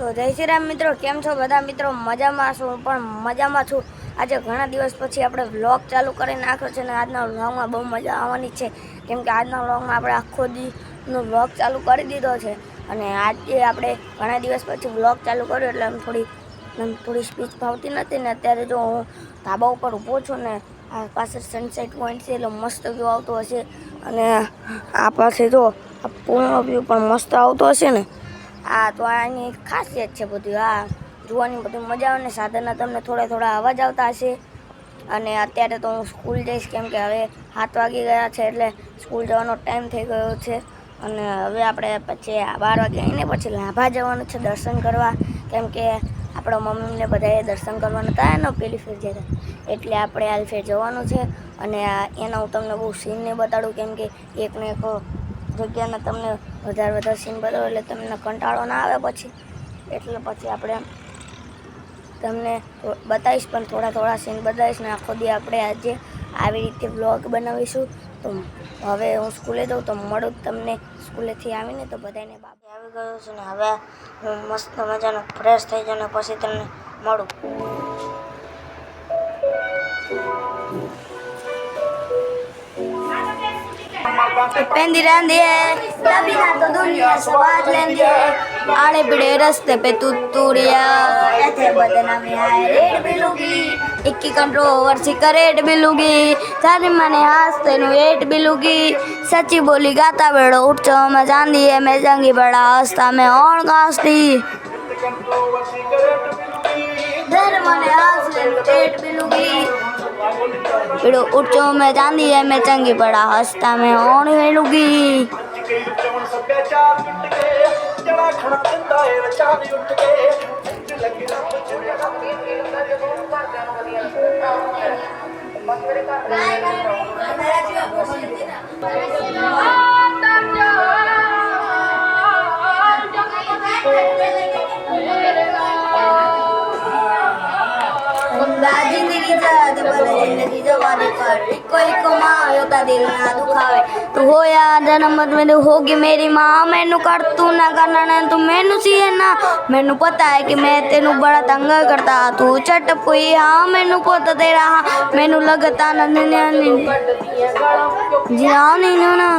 તો જય શ્રી રામ મિત્રો, કેમ છો બધા મિત્રો? મજામાં છું પણ મજામાં છું. આજે ઘણા દિવસ પછી આપણે વ્લોગ ચાલુ કરી નાખ્યો છે અને આજના વ્લોગમાં બહુ મજા આવવાની છે. કેમ કે આજના વ્લોગમાં આપણે આખો દીનો વ્લોગ ચાલુ કરી દીધો છે. અને આજે આપણે ઘણા દિવસ પછી વ્લોગ ચાલુ કર્યો એટલે આમ થોડી થોડી સ્પીચ ફાવતી નથી ને અત્યારે જો હું ધાબા ઉપર ઊભો છું ને, આ પાસે સનસેટ પોઈન્ટ છે એટલે મસ્ત વ્યૂ આવતો હશે. અને આ પાસે જો આ પૂર્ણ વ્યૂ પણ મસ્ત આવતો હશે ને આ તો આની ખાસિયત છે બધું આ જોવાની બધું મજા આવે ને સાધનના તમને થોડા થોડા અવાજ આવતા હશે. અને અત્યારે તો હું સ્કૂલ જઈશ, કેમ કે હવે સાત વાગી ગયા છે એટલે સ્કૂલ જવાનો ટાઈમ થઈ ગયો છે. અને હવે આપણે પછી બાર વાગે આવીને પછી લાભા જવાનું છે દર્શન કરવા. કેમ કે આપણા મમ્મીને બધાએ દર્શન કરવાના હતા ને પેલી ફેર જતા એટલે આપણે હાલ ફેર જવાનું છે. અને એનો એના હું તમને બહુ સીન નહીં બતાડું, કેમ કે એકને એક જગ્યાના તમને વધારે વધારે સીન બદલો એટલે તમને કંટાળો ના આવે પછી. એટલે પછી આપણે તમને બતાવીશ, પણ થોડા થોડા સીન બતાવીશ ને આખો દી આપણે આજે આવી રીતે વ્લોગ બનાવીશું. તો હવે હું સ્કૂલે જાઉં, તો મળું તમને સ્કૂલેથી આવીને તો બધાને બાપે આવી ગયો છું ને હવે હું મસ્ત મજાનો ફ્રેશ થઈ જાઉં ને પછી તમને મળું. ਪੈਂਦੀ ਰਹਿੰਦੀ ਏ ਦਬੀਨਾ ਤੋਂ ਦੁਨੀਆ ਸਵਾਦ ਲੈਂਦੀ ਏ ਆਲੇ ਬਿੜੇ ਰਸਤੇ ਪੇ ਤੂੰ ਤੁਰਿਆ। ਇੱਥੇ ਬਦਨਾਮੀ ਹੈ ਰੇਡ ਮਿਲੂਗੀ। ਇੱਕੀ ਕੰਟਰੋਵਰਸੀ ਕਰੇਡ ਮਿਲੂਗੀ। ਸਾਰੇ ਮਨੇ ਹਾਸਤੇ ਨੂੰ ਏਟ ਮਿਲੂਗੀ। ਸੱਚੀ ਬੋਲੀ ਗਾਤਾ ਬੇੜੋ ਉੱਠ ਚੋ ਮੈਂ ਜਾਂਦੀ ਏ ਮੈਂ ਜਾਂਗੀ ਬੜਾ ਹਾਸਤਾ ਮੈਂ ਆਉਣ ਗਾਸਤੀ ਧਰਮ ਨੇ ਹਾਸਤੇ ਨੂੰ ਏਟ ਮਿਲੂਗੀ। एट बिलूगी बिड़ो उठो मैं चांदी है मैं चंगी बड़ा हंसता मैं और યાદ મને જિંદગી જવાની પર કોઈ કમાયો તા દિલ ના દુખાવે તું હોયા જન્મ મેં હોગી ਮੇਰੀ ਮਾਂ ਮੈਨੂੰ ਕੱਢ ਤੂੰ ਨਾ ਕਰਨਾ ਤੂੰ ਮੈਨੂੰ ਸੀ ਨਾ ਮੈਨੂੰ ਪਤਾ ਹੈ ਕਿ ਮੈਂ ਤੈਨੂੰ ਬੜਾ ਤੰਗ ਕਰਤਾ ਤੂੰ ਛੱਟ ਪਈ ਹਾਂ ਮੈਨੂੰ ਪੁੱਤ ਤੇਰਾ ਮੈਨੂੰ ਲਗਤਾ ਨੰਦ ਨਿਆਨੀ ਜਿਆ ਨਹੀਂ ਨਾ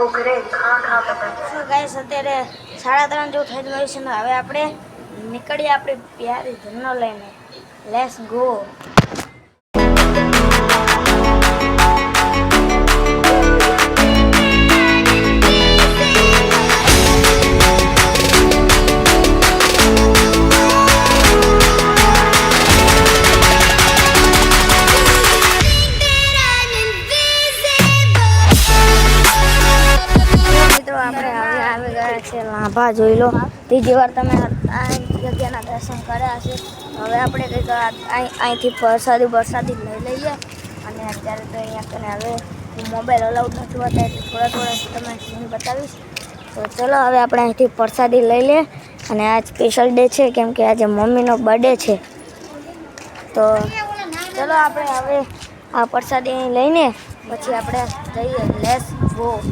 So અત્યારે સાડા ત્રણ જેવું થઈ ગયું છે ને, હવે આપણે નીકળીએ આપણી પ્યારી ધનો લઈને. લેસ ગો લાભા જોઈ લો. ત્રીજી વાર તમે આ જગ્યાના દર્શન કર્યા છે હવે આપણે કંઈક અહીં- અહીંથી વરસાદી વરસાદી લઈ લઈએ. અને અત્યારે તો અહીંયા કને હવે મોબાઈલ અલાઉડ નથી એટલે થોડા થોડા તમે સીન બતાવીશ. તો ચલો, હવે આપણે અહીંથી પ્રસાદી લઈ લઈએ. અને આ સ્પેશિયલ ડે છે, કેમ કે આજે મમ્મીનો બર્થડે છે. તો ચલો, આપણે હવે આ પ્રસાદી લઈને પછી આપણે જઈએ. લેસ ગો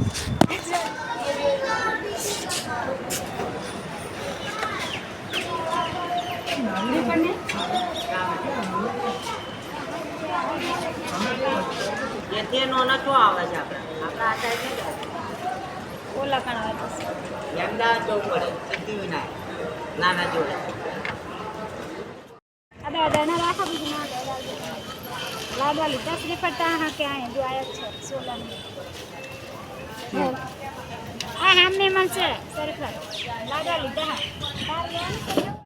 એથી નાનો શું આવે છે આપણે. આપણા આ સાઈડ નહીં. ઓલા કણ આવે અમદાવાદ જવું પડે સિદ્ધિવિનાયક નાના જોડે. અરે અડાણા રાખો બીજું ના લાડવા લીધા શ્રીફળ હા કે આ જો આયા છે સોલાની. આ હામને મળશે. શ્રીફળ લાડવા લીધા હા.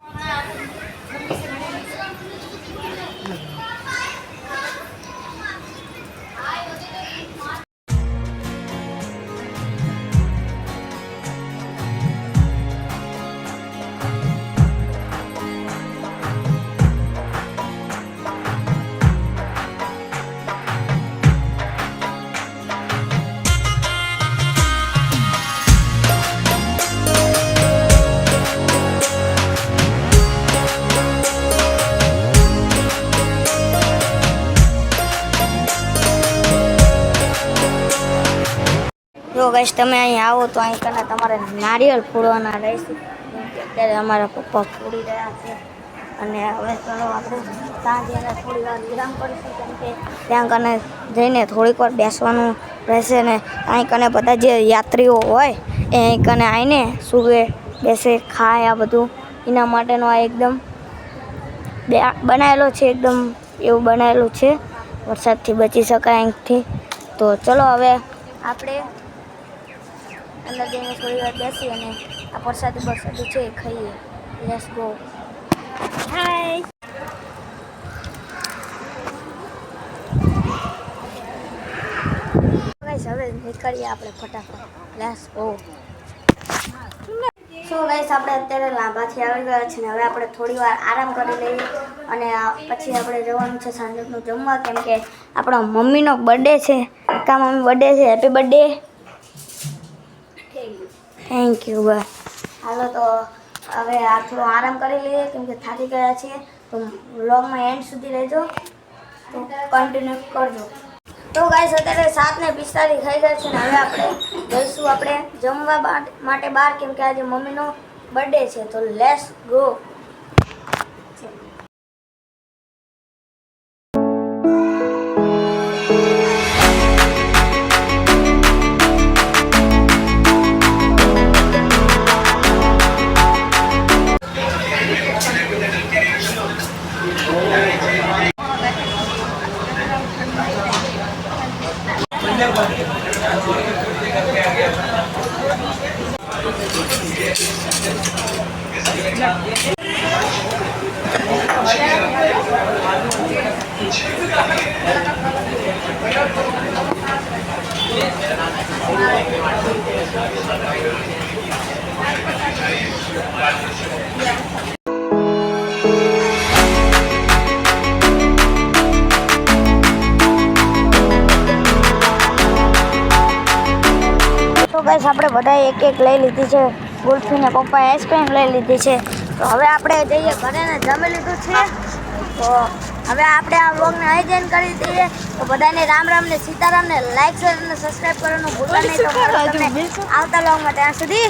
ગાઈસ, તમે અહીં આવો તો અહીં કને તમારે નારિયેળ ફોડવાના રહેશે. અત્યારે અમારા પપ્પા ફોડી રહ્યા છે. અને હવે ચલો આપણે ત્યાં થોડી વાર વિરામ કરીશું, કેમ કે ત્યાં કને જઈને થોડીક વાર બેસવાનું રહેશે ને અહીં કને બધા જે યાત્રીઓ હોય, એ અહીં કને આવીને સુવે, બેસે, ખાય આ બધું. એના માટેનો આ એકદમ બનાવેલો છે, એકદમ એવું બનાવેલું છે. વરસાદથી બચી શકાય અહીંથી. તો ચલો હવે આપણે અંદર જઈને થોડી વાર બેસી અને આ પ્રસાદી બરસાદી છે એ ખાઈએ. લેસ ગો હાય ગાઈસ હવે નીકળીએ આપણે ફટાફટ. લેસ ગો સો ગાઈસ આપણે અત્યારે લાંબાથી આવી ગયા છે ને હવે આપણે થોડી વાર આરામ કરી લઈએ અને પછી આપણે જવાનું છે સાંજનું જમવા કેમ કે આપણા મમ્મીનો બર્થડે છે. કા મમ્મી બર્થડે છે. હેપી બર્થડે થેન્ક યુ બસ હાલો તો હવે આ થોડો આરામ કરી લઈએ, કેમ કે થાકી ગયા છીએ. તો વ્લોગમાં એન્ડ સુધી રહેજો. તો કન્ટિન્યુ કરજો. તો ગાઈસ અત્યારે સાત ને પિસ્તાલીસ થઈ ગયા છે ને હવે આપણે જઈશું આપણે જમવા માટે બહાર, કેમ કે આજે મમ્મીનો બર્થડે છે. તો લેસ ગો તો ગાઈસ આપણે બધાએ એક એક લઈ લીધી છે. ગુલ્ફી ને પપ્પાએ આઈસ્ક્રીમ લઈ લીધી છે. તો હવે આપણે જઈએ ઘરે જમી લીધું છે? તો હવે આપણે આ વ્લોગને આયોજન કરી દઈએ. તો બધાને રામ રામ ને સીતારામ ને લાઈક શેર અને સબસ્ક્રાઇબ કરવાનું ભૂલતા નહીં. તો આવતા વ્લોગમાં ત્યાં સુધી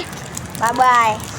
બાય બાય